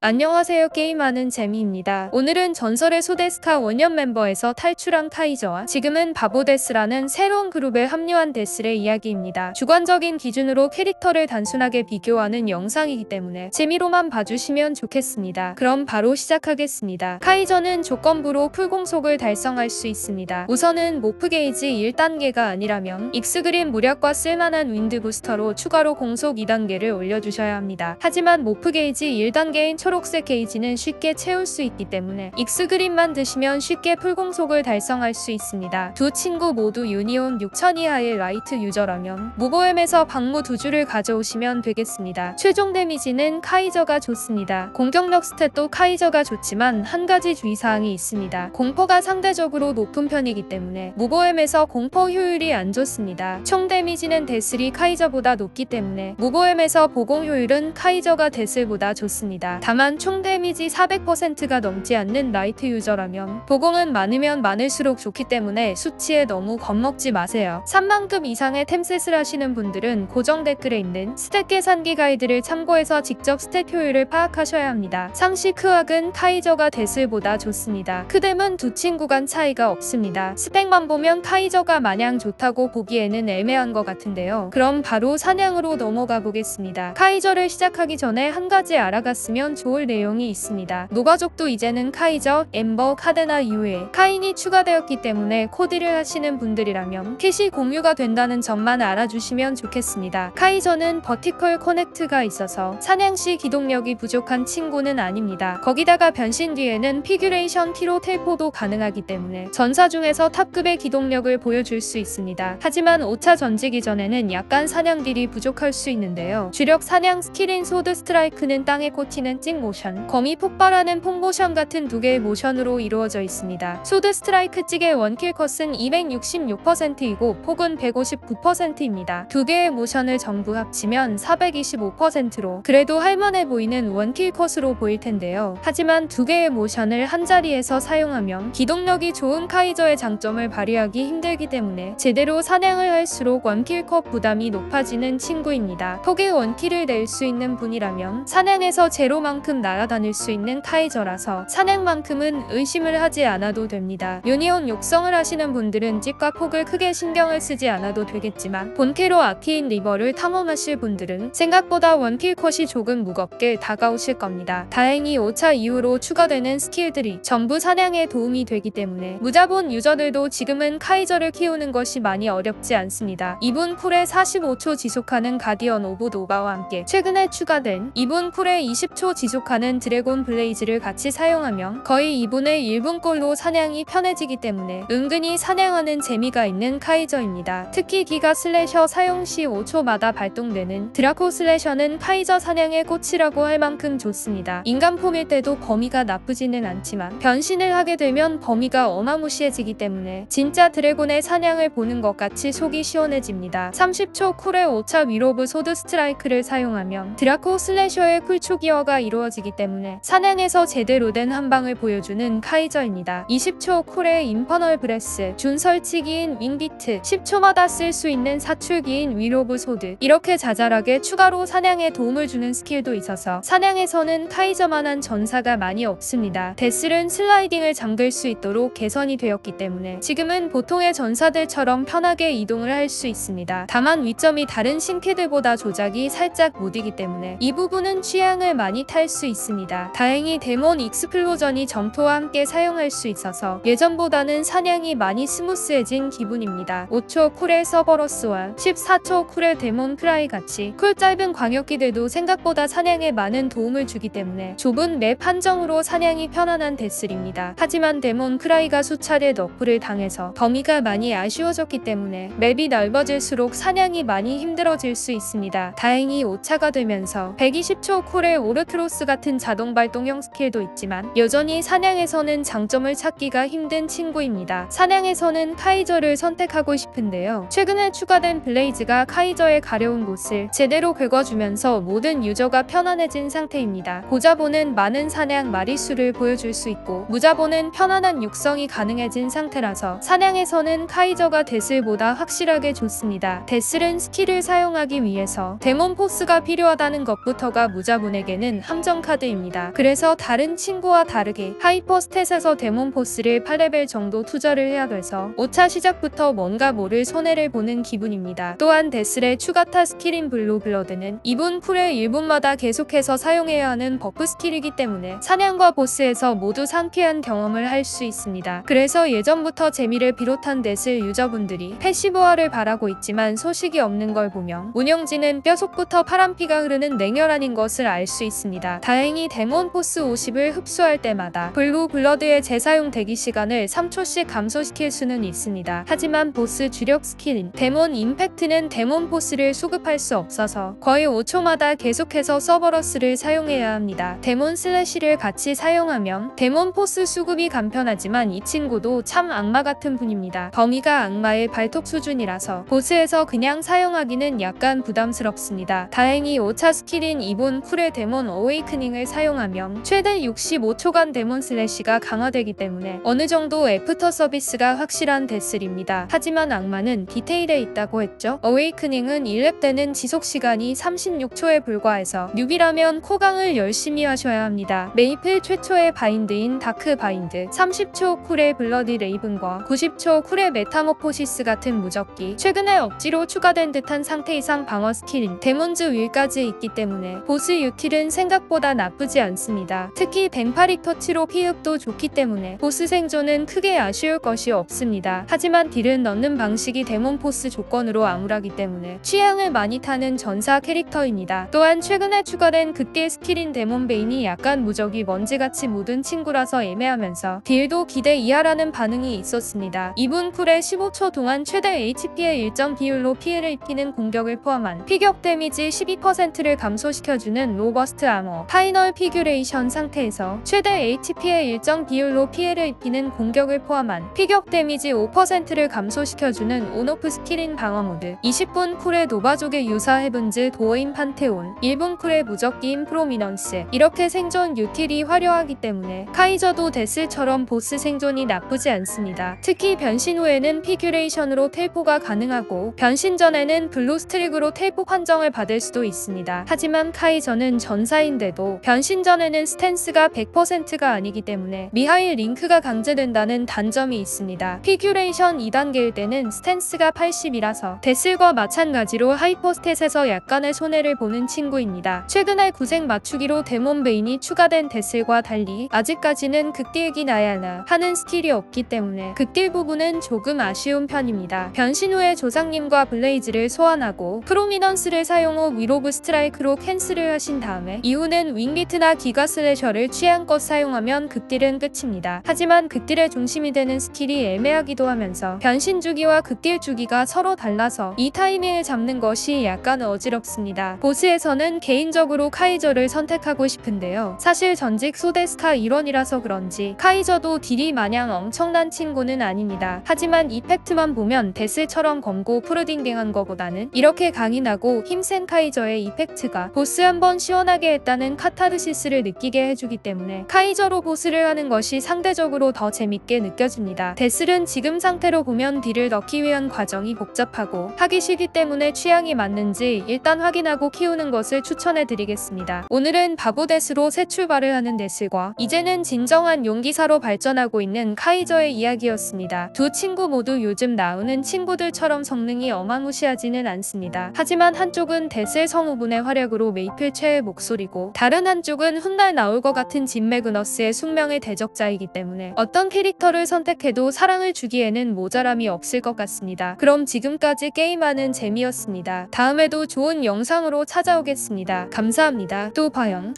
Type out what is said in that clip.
안녕하세요 게임하는 재미입니다. 오늘은 전설의 소데스카 원년 멤버에서 탈출한 카이저와 지금은 바보데스라는 새로운 그룹에 합류한 데스의 이야기입니다. 주관적인 기준으로 캐릭터를 단순하게 비교하는 영상이기 때문에 재미로만 봐주시면 좋겠습니다. 그럼 바로 시작하겠습니다. 카이저는 조건부로 풀공속을 달성할 수 있습니다. 우선은 모프 게이지 1단계가 아니라면 익스그린 무력과 쓸만한 윈드 부스터로 추가로 공속 2단계를 올려주셔야 합니다. 하지만 모프 게이지 1단계인 초록색 게이지는 쉽게 채울 수 있기 때문에 익스그린만 드시면 쉽게 풀공속을 달성할 수 있습니다. 두 친구 모두 유니온 6000 이하의 라이트 유저라면 무보엠에서 방무 두 줄을 가져오시면 되겠습니다. 최종 데미지는 카이저가 좋습니다. 공격력 스탯도 카이저가 좋지만 한 가지 주의사항이 있습니다. 공포가 상대적으로 높은 편이기 때문에 무보엠에서 공포 효율이 안 좋습니다. 총 데미지는 데슬이 카이저보다 높기 때문에 무보엠에서 보공 효율은 카이저가 데슬보다 좋습니다. 다만 총 데미지 400%가 넘지 않는 라이트 유저라면 보공은 많으면 많을수록 좋기 때문에 수치에 너무 겁먹지 마세요. 3만급 이상의 템셋을 하시는 분들은 고정 댓글에 있는 스탯 계산기 가이드를 참고해서 직접 스탯 효율을 파악하셔야 합니다. 상시 크악은 카이저가 데슬보다 좋습니다. 크뎀은 두 친구 간 차이가 없습니다. 스펙만 보면 카이저가 마냥 좋다고 보기에는 애매한 것 같은데요. 그럼 바로 사냥으로 넘어가 보겠습니다. 카이저를 시작하기 전에 한 가지 알아갔으면 좋을 내용이 있습니다. 노가족도 이제는 카이저, 엠버, 카데나 이후에 카인이 추가되었기 때문에 코디를 하시는 분들이라면 캣이 공유가 된다는 점만 알아주시면 좋겠습니다. 카이저는 버티컬 커넥트가 있어서 사냥 시 기동력이 부족한 친구는 아닙니다. 거기다가 변신 뒤에는 피규레이션 키로 텔포도 가능하기 때문에 전사 중에서 탑급의 기동력을 보여줄 수 있습니다. 하지만 5차 전지기 전에는 약간 사냥 딜이 부족할 수 있는데요. 주력 사냥 스킬인 소드 스트라이크는 땅에 꽂히는 찍 모션, 거미 폭발하는 폭 모션 같은 두 개의 모션으로 이루어져 있습니다. 소드 스트라이크 찍의 원킬 컷은 266%이고 폭은 159%입니다. 두 개의 모션을 전부 합치면 425%로 그래도 할만해 보이는 원킬 컷으로 보일 텐데요. 하지만 두 개의 모션을 한 자리에서 사용하면 기동력이 좋은 카이저의 장점을 발휘하기 힘들기 때문에 제대로 사냥을 할수록 원킬 컷 부담이 높아지는 친구입니다. 톡의 원킬을 낼 수 있는 분이라면 사냥에서 제로만큼 날아다닐 수 있는 카이저라서 사냥만큼은 의심을 하지 않아도 됩니다. 유니온 육성을 하시는 분들은 찍과 폭을 크게 신경을 쓰지 않아도 되겠지만 본캐로 아키인 리버를 탐험하실 분들은 생각보다 원킬 컷이 조금 무겁게 다가오실 겁니다. 다행히 5차 이후로 추가되는 스킬들이 전부 사냥에 도움이 되기 때문에 무자본 유저들도 지금은 카이저를 키우는 것이 많이 어렵지 않습니다. 2분 쿨에 45초 지속하는 가디언 오브 노바와 함께 최근에 추가된 2분 쿨에 20초 지속 하는 드래곤 블레이즈를 같이 사용하면 거의 2분의 1분꼴로 사냥이 편해지기 때문에 은근히 사냥하는 재미가 있는 카이저입니다. 특히 기가 슬래셔 사용 시 5초마다 발동되는 드라코 슬래셔는 카이저 사냥의 꽃이라고 할 만큼 좋습니다. 인간 폼일 때도 범위가 나쁘지는 않지만 변신을 하게 되면 범위가 어마무시해지기 때문에 진짜 드래곤의 사냥을 보는 것 같이 속이 시원해집니다. 30초 쿨에 5차 위로브 소드 스트라이크를 사용하면 드라코 슬래셔의 쿨초 기어가 이루어 지기 때문에 사냥에서 제대로 된 한방을 보여주는 카이저입니다. 20초 쿨에 인퍼널 브레스, 준설치기인 윙비트, 10초마다 쓸 수 있는 사출기인 위로브 소드 이렇게 자잘하게 추가로 사냥에 도움을 주는 스킬도 있어서 사냥에서는 카이저만한 전사가 많이 없습니다. 데슬은 슬라이딩을 잠글 수 있도록 개선이 되었기 때문에 지금은 보통의 전사들처럼 편하게 이동을 할 수 있습니다. 다만 위점이 다른 신캐들보다 조작이 살짝 못이기 때문에 이 부분은 취향을 많이 탈 수 있습니다. 다행히 데몬 익스플로전이 점토와 함께 사용할 수 있어서 예전보다는 사냥이 많이 스무스해진 기분입니다. 5초 쿨의 서버러스와 14초 쿨의 데몬 크라이 같이 쿨 짧은 광역기들도 생각보다 사냥에 많은 도움을 주기 때문에 좁은 맵 한정으로 사냥이 편안한 데슬입니다. 하지만 데몬 크라이가 수차례 너프를 당해서 범위가 많이 아쉬워졌기 때문에 맵이 넓어질수록 사냥이 많이 힘들어질 수 있습니다. 다행히 5차가 되면서 120초 쿨의 오르트 로스 같은 자동 발동형 스킬도 있지만 여전히 사냥에서는 장점을 찾기가 힘든 친구입니다. 사냥에서는 카이저를 선택하고 싶은데요. 최근에 추가된 블레이즈가 카이저의 가려운 곳을 제대로 긁어주면서 모든 유저가 편안해진 상태입니다. 고자보는 많은 사냥 마리수를 보여줄 수 있고 무자보는 편안한 육성이 가능해진 상태라서 사냥에서는 카이저가 데슬보다 확실하게 좋습니다. 데슬은 스킬을 사용하기 위해서 데몬 포스가 필요하다는 것부터가 무자본에게는 함정 설정 카드입니다. 그래서 다른 친구와 다르게 하이퍼 스탯에서 데몬 보스를 8레벨 정도 투자를 해야 돼서 5차 시작부터 뭔가 모를 손해를 보는 기분입니다. 또한 데스의 추가타 스킬인 블루 블러드는 이분 쿨의 1분마다 계속해서 사용해야 하는 버프 스킬이기 때문에 사냥과 보스에서 모두 상쾌한 경험을 할 수 있습니다. 그래서 예전부터 재미를 비롯한 데스 유저분들이 패시브화를 바라고 있지만 소식이 없는 걸 보면 운영진은 뼈속부터 파란피가 흐르는 냉혈한인 것을 알 수 있습니다. 다행히 데몬 포스 50을 흡수할 때마다 블루 블러드의 재사용 대기 시간을 3초씩 감소시킬 수는 있습니다. 하지만 보스 주력 스킬인 데몬 임팩트는 데몬 포스를 수급할 수 없어서 거의 5초마다 계속해서 서버러스를 사용해야 합니다. 데몬 슬래시를 같이 사용하면 데몬 포스 수급이 간편하지만 이 친구도 참 악마 같은 분입니다. 범위가 악마의 발톱 수준이라서 보스에서 그냥 사용하기는 약간 부담스럽습니다. 다행히 5차 스킬인 이본 쿨의 데몬 어웨이 크닝을 사용하면 최대 65초간 데몬 슬래시가 강화되기 때문에 어느 정도 애프터 서비스가 확실한 데슬입니다. 하지만 악마는 디테일에 있다고 했죠. 어웨이크닝은 1렙 때는 지속 시간이 36초에 불과해서 뉴비라면 코강을 열심히 하셔야 합니다. 메이플 최초의 바인드인 다크 바인드, 30초 쿨의 블러디 레이븐과 90초 쿨의 메타모포시스 같은 무적기, 최근에 억지로 추가된 듯한 상태 이상 방어 스킬인 데몬즈 윌까지 있기 때문에 보스 유틸은 생각보다 나쁘지 않습니다. 특히 뱅파릭 터치로 피흡도 좋기 때문에 보스 생존은 크게 아쉬울 것이 없습니다. 하지만 딜은 넣는 방식이 데몬 포스 조건으로 암울하기 때문에 취향을 많이 타는 전사 캐릭터입니다. 또한 최근에 추가된 극딜 스킬인 데몬 베인이 약간 무적이 먼지같이 묻은 친구라서 애매하면서 딜도 기대 이하라는 반응이 있었습니다. 이분 쿨의 15초 동안 최대 HP의 일정 비율로 피해를 입히는 공격을 포함한 피격 데미지 12%를 감소시켜주는 로버스트 아머 파이널 피규레이션 상태에서 최대 HP의 일정 비율로 피해를 입히는 공격을 포함한 피격 데미지 5%를 감소시켜주는 온오프 스킬인 방어 모드 20분 쿨의 노바족의 유사 헤븐즈 도어인 판테온 1분 쿨의 무적기인 프로미넌스 이렇게 생존 유틸이 화려하기 때문에 카이저도 데스처럼 보스 생존이 나쁘지 않습니다. 특히 변신 후에는 피규레이션으로 텔포가 가능하고 변신 전에는 블루 스트릭으로 텔포 판정을 받을 수도 있습니다. 하지만 카이저는 전사인데도 변신 전에는 스탠스가 100%가 아니기 때문에 미하일 링크가 강제된다는 단점이 있습니다. 피규레이션 2단계일 때는 스탠스가 80이라서 데슬과 마찬가지로 하이퍼 스탯에서 약간의 손해를 보는 친구입니다. 최근에 구색 맞추기로 데몬 베인이 추가된 데슬과 달리 아직까지는 극딜기 나야나 하는 스킬이 없기 때문에 극딜 부분은 조금 아쉬운 편입니다. 변신 후에 조상님과 블레이즈를 소환하고 프로미넌스를 사용 후 위로브 스트라이크로 캔슬을 하신 다음에 이후는 윙비트나 기가 슬래셔를 취향껏 사용하면 극딜은 끝입니다. 하지만 극딜의 중심이 되는 스킬이 애매하기도 하면서 변신 주기와 극딜 주기가 서로 달라서 이 타이밍을 잡는 것이 약간 어지럽습니다. 보스에서는 개인적으로 카이저를 선택하고 싶은데요. 사실 전직 소데스카 일원이라서 그런지 카이저도 딜이 마냥 엄청난 친구는 아닙니다. 하지만 이펙트만 보면 데스처럼 검고 푸르딩딩한 거보다는 이렇게 강인하고 힘센 카이저의 이펙트가 보스 한번 시원하게 했다는 카타르시스를 느끼게 해주기 때문에 카이저로 보스를 하는 것이 상대적으로 더 재밌게 느껴집니다. 데슬은 지금 상태로 보면 딜을 넣기 위한 과정이 복잡하고 하기 싫기 때문에 취향이 맞는지 일단 확인하고 키우는 것을 추천해 드리겠습니다. 오늘은 바보 데스로 새 출발을 하는 데스과 이제는 진정한 용기사로 발전하고 있는 카이저의 이야기였습니다. 두 친구 모두 요즘 나오는 친구들처럼 성능이 어마무시하지는 않습니다. 하지만 한쪽은 데스의 성우분의 활약으로 메이플 최의 목소리고 다른 한쪽은 훗날 나올 것 같은 진 매그너스의 숙명의 대적자이기 때문에 어떤 캐릭터를 선택해도 사랑을 주기에는 모자람이 없을 것 같습니다. 그럼 지금까지 게임하는 재미였습니다. 다음에도 좋은 영상으로 찾아오겠습니다. 감사합니다. 또 봐요.